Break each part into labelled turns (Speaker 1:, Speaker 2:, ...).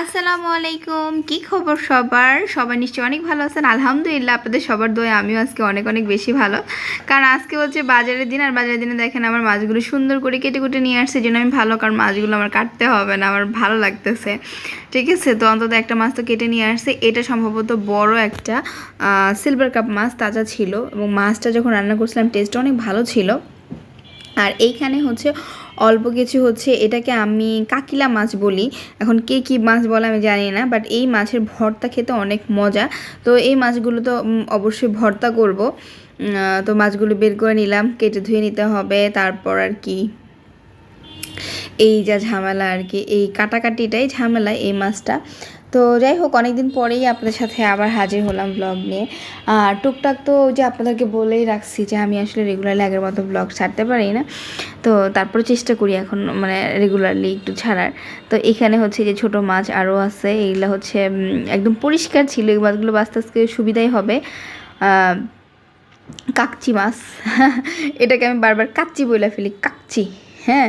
Speaker 1: আসসালামু আলাইকুম। কি খবর সবার? সবাই নিশ্চয়ই অনেক ভালো আছেন। আলহামদুলিল্লাহ, আপনাদের সবার দোয়ে, আমিও আজকে অনেক অনেক বেশি ভালো। কারণ আজকে হচ্ছে বাজারের দিন, আর বাজারের দিনে দেখেন আমার মাছগুলো সুন্দর করে কেটে কুটে নিয়ে আসছে জন্য আমি ভালো, কারণ মাছগুলো আমার কাটতে হবে না, আমার ভালো লাগতেছে। ঠিক আছে? তো অন্তত একটা মাছ তো কেটে নিয়ে আসছে। এটা সম্ভবত বড় একটা সিলভার কাপ মাছ তাজা ছিল এবং মাছটা যখন রান্না করছিলাম টেস্টটা অনেক ভালো ছিল। আর এইখানে হচ্ছে অল্প কিছু হচ্ছে এটাকে আমি কাকিলা মাছ বলি। এখন কে কী মাছ বলে আমি জানি না বাট এই মাছের ভর্তা খেতে অনেক মজা। তো এই মাছগুলো তো অবশ্যই ভর্তা করব। তো মাছগুলো বের করে নিলাম, কেটে ধুয়ে নিতে হবে, তারপর আর কি। এই যা ঝামেলা আর কি, এই কাটাকাটিটাই ঝামেলা এই মাছটা। তো যাই হোক, অনেকদিন পরেই আপনাদের সাথে আবার হাজির হলাম ব্লগ নিয়ে। আর টুকটাক তো যে আপনাদেরকে বলেই রাখছি যে, আমি আসলে রেগুলারলি আগের মতো ব্লগ ছাড়তে পারি না। তো তারপরে চেষ্টা করি এখন মানে রেগুলারলি একটু ছাড়ার। তো এখানে হচ্ছে যে ছোট মাছ আরও আছে, এইগুলো হচ্ছে একদম পরিষ্কার ছিল। এই মাছগুলো বাঁচতে আজকে সুবিধাই হবে। কাকচি মাছ। এটাকে আমি বারবার কাচ্চি বলে ফেলি, কাকচি। হ্যাঁ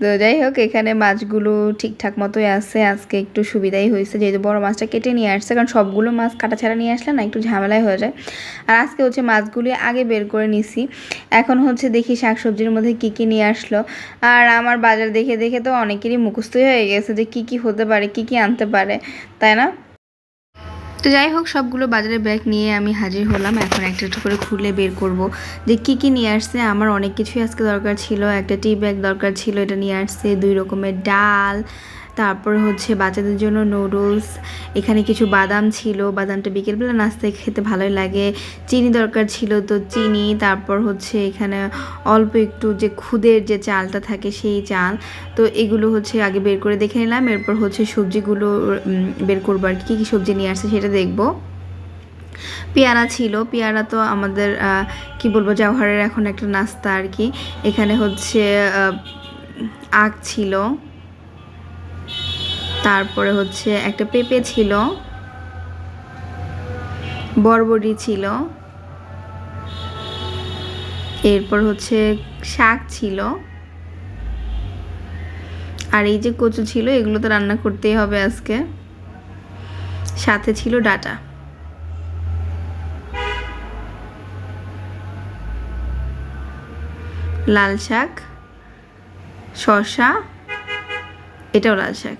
Speaker 1: তো যাই হোক এখানে মাছগুলো ঠিকঠাক মতোই আছে। আজকে একটু সুবিধাই হয়েছে, যেহেতু বড় মাছটা কেটে নিয়ে আসছে, কারণ সবগুলো মাছ কাটা ছাড়া নিয়ে আসলে না, একটু ঝামেলাই হয়ে যায়। আর আজকে হচ্ছে মাছগুলি আগে বের করে নিছি। এখন হচ্ছে দেখি শাকসবজির মধ্যে কী কী নিয়ে আসলো। আর আমার বাজার দেখে দেখে তো অনেকেরই মুখস্থই হয়ে গেছে যে কী কী হতে পারে, কী কী আনতে পারে, তাই না? তো যাই হোক, সবগুলো বাজারে ব্যাগ নিয়ে আমি হাজির হলাম। এখন একটা একটা করে খুলে বের করব যে কি কি নিয়ে আসছে। আমার অনেক কিছুই আজকে দরকার ছিল। একটা টি ব্যাগ দরকার ছিল, এটা নিয়ে আসছে। দুই রকমের ডাল তারপর হচ্ছে বাচ্চাদের জন্য নুডলস এখানে কিছু বাদাম ছিল, বাদামটা বিকেলবেলা নাস্তায় খেতে ভালোই লাগে। চিনি দরকার ছিল তো চিনি, তারপর হচ্ছে এখানে অল্প একটু যে খুদের যে চালটা থাকে সেই চাল, তো এগুলো হচ্ছে আগে বের করে দেখে নিলাম, এরপর হচ্ছে সবজিগুলো বের করব আর কি। কী সবজি নিয়ে আসছে সেটা দেখব। পেয়ারা ছিল, পেয়ারা তো আমাদের কি বলব, জওহারের এখন একটা নাস্তা আর কি। এখানে হচ্ছে আখ ছিল। তারপরে হচ্ছে একটা পেঁপে ছিল, বরবটি ছিল, এরপর হচ্ছে শাক ছিল, আর এই যে কচু ছিল, এগুলো তো রান্না করতেই হবে আজকে। সাথে ছিল ডাটা। লাল শাক, শসা, এটাও লাল শাক।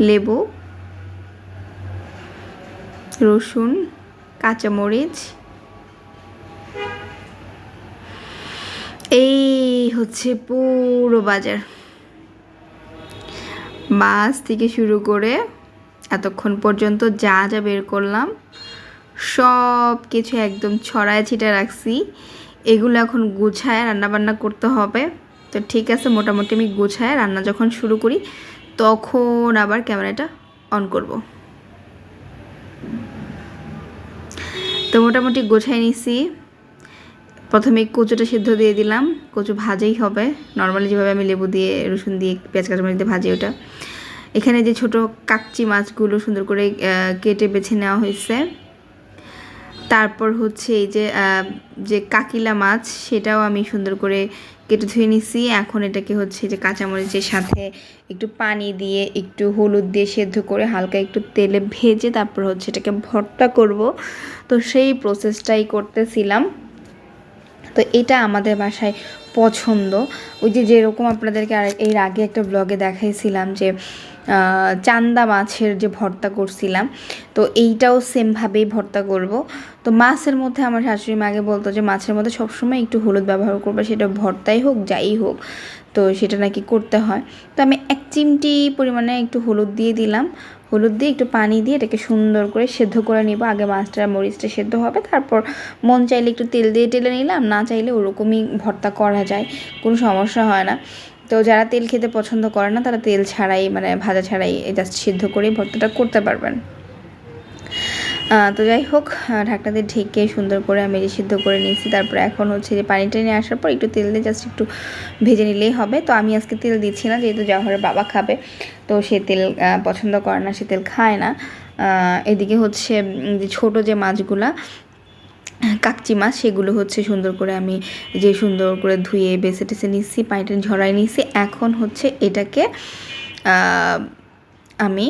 Speaker 1: লেবু, রসুন, কাঁচামরিচ। এই হচ্ছে পুরো বাজার। মাছ থেকে শুরু করে এতক্ষণ পর্যন্ত যা যা বের করলাম সব কিছু একদম ছড়ায় ছিটে রাখছি। এগুলো এখন গুছায় রান্নাবান্না করতে হবে। তো ঠিক আছে, মোটামুটি আমি গুছায় রান্না যখন শুরু করি তখন আবার ক্যামেরাটা অন করব। তো মোটামুটি গোছাই নিছি। প্রথমে কচুটা সিদ্ধ দিয়ে দিলাম। কচু ভাজেই হবে। নর্মালি যেভাবে আমি লেবু দিয়ে, রসুন দিয়ে, পেঁয়াজ, কাঁচামরিচ দিয়ে ভাজি ওটা। এখানে যে ছোট কাকচি মাছগুলো সুন্দর করে কেটে বেছে নেওয়া হয়েছে। তারপর হচ্ছে এই যে যে কাকিলা মাছ, সেটাও আমি সুন্দর করে কেটে ধুয়ে নিছি। এখন এটাকে হচ্ছে যে কাঁচামরিচের সাথে একটু পানি দিয়ে, একটু হলুদ দিয়ে সেদ্ধ করে হালকা একটু তেলে ভেজে তারপর হচ্ছে এটাকে ভর্তা করব। তো সেই প্রসেসটাই করতেছিলাম। তো এটা আমাদের বাসায় পছন্দ। ওই যে যেরকম আপনাদেরকে এর আগে একটা ব্লগে দেখাইছিলাম যে চান্দা মাছের যে ভর্তা করছিলাম, তো এইটাও সেমভাবেই ভর্তা করব। তো মাছের মধ্যে আমার শাশুড়ি মাকে বলতো যে, মাছের মধ্যে সবসময় একটু হলুদ ব্যবহার করবে, সেটা ভর্তাই হোক, যাই হোক। তো সেটা নাকি করতে হয়। তো আমি এক চিমটি পরিমাণে একটু হলুদ দিয়ে দিলাম। হলুদ দিয়ে একটু পানি দিয়ে এটাকে সুন্দর করে সেদ্ধ করে নিব। আগে মাছটা, মরিচটা সেদ্ধ হবে, তারপর মন চাইলে একটু তেল দিয়ে টেলে নিলাম। না চাইলে ওরকমই ভর্তা করা যায়, কোনো সমস্যা হয় না। তো যারা তেল খেতে পছন্দ করে না, তারা তেল ছাড়াই মানে ভাজা ছাড়াই জাস্ট সিদ্ধ করেই ভর্তাটা করতে পারবেন। তো যাই হোক আহ, ঢাকনা দিয়ে ঢেকে সুন্দর করে আমি যে সিদ্ধ করে নিয়েছি। তারপরে এখন হচ্ছে যে পানি টেনে আসার পর একটু তেল দিয়ে জাস্ট একটু ভেজে নিলেই হবে। তো আমি আজকে তেল দিচ্ছি না যেহেতু জওহরের বাবা খাবে তো সে তেল পছন্দ করে না সে তেল খায় না। এদিকে হচ্ছে যে ছোটো যে মাছগুলা কাকচি মাছ সেগুলো হচ্ছে সুন্দর করে আমি যে সুন্দর করে ধুয়ে বেছে টেছে নিচ্ছি পানিটা ঝরাই নিচ্ছি। এখন হচ্ছে এটাকে আমি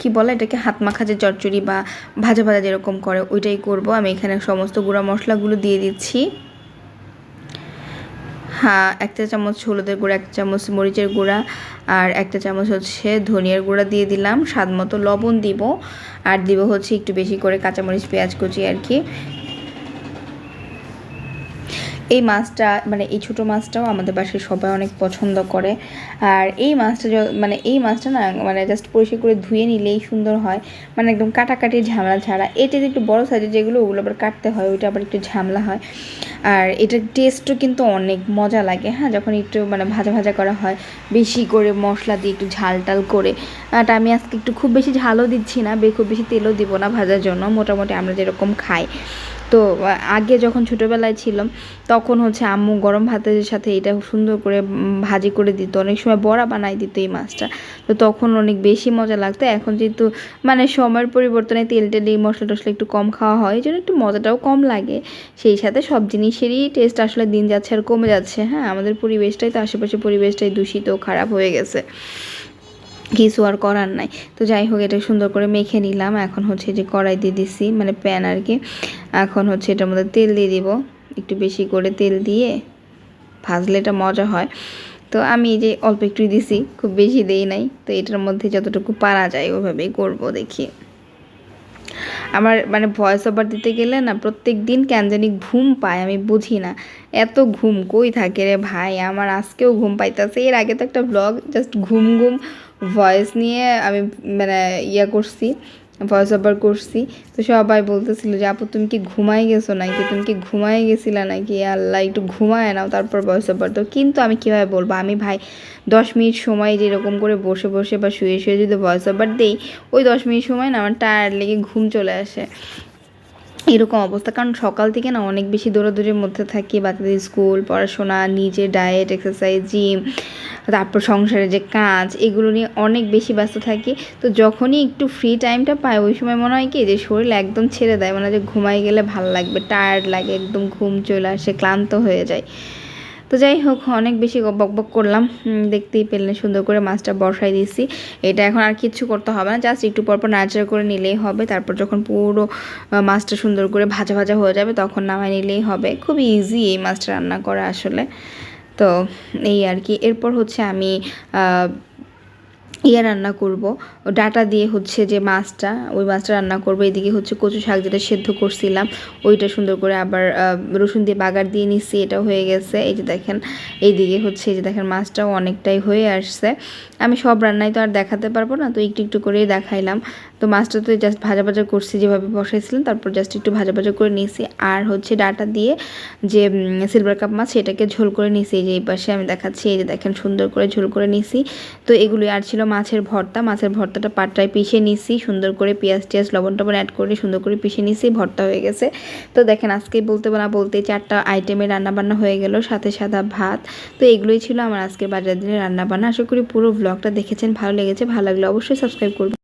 Speaker 1: কি বলে এটাকে? হাত মাখা যে চচ্চড়ি বা ভাজা ভাজা যেরকম করে, ওইটাই করব। আমি এখানে সমস্ত গুঁড়া মশলাগুলো দিয়ে দিচ্ছি। হ্যাঁ একটা চামচ হলুদের গুঁড়া, একটা চামচ মরিচের গুঁড়া আর একটা চামচ হচ্ছে ধনিয়ার গুঁড়া দিয়ে দিলাম। স্বাদ মতো লবণ দিব। আর দিব হচ্ছে একটু বেশি করে কাঁচামরিচ, পেঁয়াজ কুচি আর কি। এই মাছটা মানে এই ছোটো মাছটাও আমাদের বাসায় সবাই অনেক পছন্দ করে। আর এই মাছটা মানে এই মাছটা না মানে জাস্ট পরিষ্কার করে ধুয়ে নিলেই সুন্দর হয়। মানে একদম কাটাকাটি ঝামেলা ছাড়া। এটা যে একটু বড় সাইজের যেগুলো, ওগুলো আবার কাটতে হয়, ওইটা আবার একটু ঝামেলা হয়। আর এটার টেস্টও কিন্তু অনেক মজা লাগে হ্যাঁ? যখন একটু মানে ভাজা ভাজা করা হয়, বেশি করে মশলা দিয়ে একটু ঝাল টাল করে। আর আমি আজকে একটু খুব বেশি ঝালও দিচ্ছি না খুব বেশি তেলও দিব না ভাজার জন্য। মোটামুটি আমরা যেরকম খাই। তো আগে যখন ছোটোবেলায় ছিলাম, তখন হচ্ছে আম্মু গরম ভাতের সাথে এটা সুন্দর করে ভাজি করে দিত। অনেক সময় বড়া বানাই দিত এই মাছটা। তো তখন অনেক বেশি মজা লাগতো। এখন যেহেতু মানে সময়ের পরিবর্তনে তেল টেল মশলা টশলা একটু কম খাওয়া হয়, এই জন্য একটু মজাটাও কম লাগে। সেই সাথে সব জিনিসেরই টেস্ট আসলে দিন যাচ্ছে আর কমে যাচ্ছে। হ্যাঁ আমাদের পরিবেশটাই তো আশেপাশে পরিবেশটাই দূষিত, খারাপ হয়ে গেছে। কিছু আর করার নাই। তো যাই হোক, এটা সুন্দর করে মেখে নিলাম। এখন হচ্ছে যে কড়াই দিয়ে দিছি মানে প্যান আর কি। এখন হচ্ছে এটার মধ্যে তেল দিয়ে দিব। একটু বেশি করে তেল দিয়ে ভাজলে এটা মজা হয়। তো আমি যে অল্প একটু দিছি, খুব বেশি দেই নাই। তো এটার মধ্যে যতটুকু পারা যায় ওভাবেই করব দেখি। আমার মানে ভয়েস ওভার দিতে গেলে না প্রত্যেক দিন কেন জানি ঘুম পায়, আমি বুঝি না। এত ঘুম কই থাকে রে ভাই? আমার আজকেও ঘুম পাইতেছে। এর আগে তো একটা ব্লগ জাস্ট ঘুম ঘুম ভয়েস নিয়ে আমি মানে ইয়া করছি। ভয়েস ওভার করছি। তো সবাই বলতেছিল যে, আপু, তুমি কি ঘুমাই গেছো নাকি? তুমি কি ঘুমাই গেছিলা নাকি? আল্লাহ, একটু ঘুমায় নাও, তারপর ভয়েস ওভার তো কিন্তু আমি কীভাবে বলব? আমি ভাই, দশ মিনিট সময় যেরকম করে বসে বসে বা শুয়ে শুয়ে যদি ভয়েস ওভার দিই, ওই দশ মিনিট সময় না আমার টায়ার লেগে ঘুম চলে আসে। এরকম অবস্থা। কারণ সকাল থেকে না অনেক বেশি দৌড়াদৌড়ির মধ্যে থাকি বাচ্চাদের স্কুল, পড়াশোনা নিজের ডায়েট এক্সারসাইজ জিম তারপর সংসারে যে কাজ, এগুলো নিয়ে অনেক বেশি ব্যস্ত থাকি। তো যখনই একটু ফ্রি টাইমটা পাই, ওই সময় মনে হয় কি যে শরীর একদম ছেড়ে দেয়। মানে যে ঘুমাই গেলে ভালো লাগবে টায়ার্ড লাগে, একদম ঘুম চলে আসে, ক্লান্ত হয়ে যায়। তো যাই হোক, অনেক বেশি বক বক করলাম। দেখতেই পেলেন, সুন্দর করে মাছটা বসাই দিয়েছি। এটা এখন আর কিচ্ছু করতে হবে না জাস্ট একটু পরপর নাড়াচাড়া করে নিলেই হবে। তারপর যখন পুরো মাছটা সুন্দর করে ভাজা ভাজা হয়ে যাবে, তখন নামাই নিলেই হবে। খুব ইজি এই মাছটা রান্না করা আসলে। তো এই আর কি। এরপর হচ্ছে আমি ইয়ে রান্না করব। ডাটা দিয়ে হচ্ছে যে মাছটা, ওই মাছটা রান্না করব। এদিকে হচ্ছে কচু শাক যেটা সেদ্ধ করছিলাম, ওইটা সুন্দর করে আবার রসুন দিয়ে বাগার দিয়ে নিচ্ছি এটা হয়ে গেছে। এই যে দেখেন, এইদিকে হচ্ছে এই যে দেখেন মাছটাও অনেকটাই হয়ে আসছে। আমি সব রান্নাই তো আর দেখাতে পারব না, তো একটু একটু করেই দেখাইলাম। তো মাছটা তো জাস্ট ভাজা ভাজা করছি, যেভাবে বসাইছিলাম, তারপর জাস্ট একটু ভাজা ভাজা করে নিয়েছি। আর হচ্ছে ডাটা দিয়ে যে সিলভার কাপ মাছ, সেটাকে ঝোল করে নিয়েছি। যে এই পাশে আমি দেখাচ্ছি, এই যে দেখেন সুন্দর করে ঝোল করে নিয়েছি। তো এগুলোই আর ছিল মাছের ভর্তা। মাছের ভর্তাটা পাটায় পিষে নিয়েছি, সুন্দর করে পেঁয়াজ টিয়াজ, লবণ টবণ অ্যাড করে সুন্দর করে পিষে নিয়েছি, ভর্তা হয়ে গেছে। তো দেখেন আজকে বলতে না বলতে চারটা আইটেমের রান্নাবান্না হয়ে গেল, সাথে সাদা ভাত। তো এগুলোই ছিল আমার আজকের বাজার দিনের রান্নাবান্না। আশা করি পুরো ব্লগটা দেখেছেন, ভালো লেগেছে। ভালো লাগলে অবশ্যই সাবস্ক্রাইব করবেন।